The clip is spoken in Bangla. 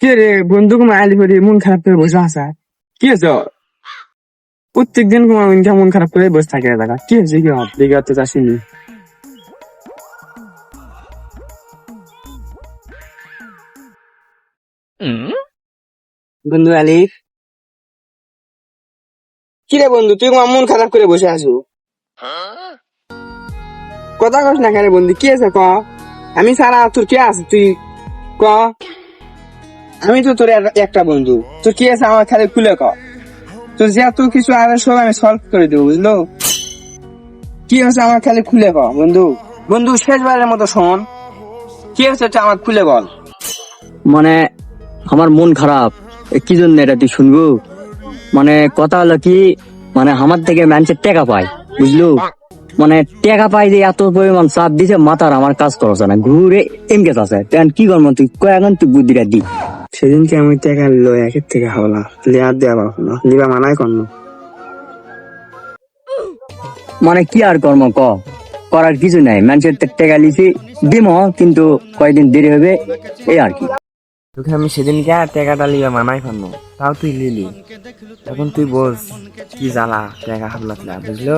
কে রে বন্ধু কুমা আলি করে মন খারাপ করে বসে আসা কি হয়েছে? প্রত্যেক দিন কুমা ইনকা মন খারাপ করে বসে থাকে দেখা কি হয়েছে কি হব দেখে তো আসেনি বন্ধু আলিফ? কি রে বন্ধু, তুই কুমা মন খারাপ করে বসে আছো? কথা কস না কেন বন্ধু, কি আছে ক? আমি সারা তোর কে আছে? তুই ক? আমি তো তোর একটা বন্ধু। তোর কি আছে আমার খালি খুলে ক। তোর যা তুই কিছু আর সব আমি সলভ করে দেবো, বুঝলো? কি হচ্ছে আমার খালি খুলে ক, বন্ধু? বন্ধু, শেষবারের মতো শোন। কি হচ্ছে আমার খুলে বল। মানে আমার মন খারাপ। কি জন্য এটা তুই শুনব? মানে কথা হলো কি মানে আমার থেকে মানুষের টাকা পায়, বুঝলো? মানে টাকা পাই যে এত পরিমাণ চাপ দিছে, মাথার আমার কাজ করছে না। ঘুরে এমকে আছে। কি করব তুই? কয়েকজন তুই বুদ্ধিটা দি। সেদিনকে আমি টাকা লো একের থেকে হলা লেয়ার দেওয়া পাবো না। লিবা মানায় কর্ণ মানে কি আর কর্ম ক? করার কিছু নাই। মানুষের তো টাকা লিছি দিম কিন্তু কয়দিন দেরি হবে এই আর কি। তোকে আমি সেদিনকে আর টাকাটা লিবা মানায় কর্ণ তাও তুই লিলি। এখন তুই বস কি জ্বালা টাকা হাবলা বুঝলো?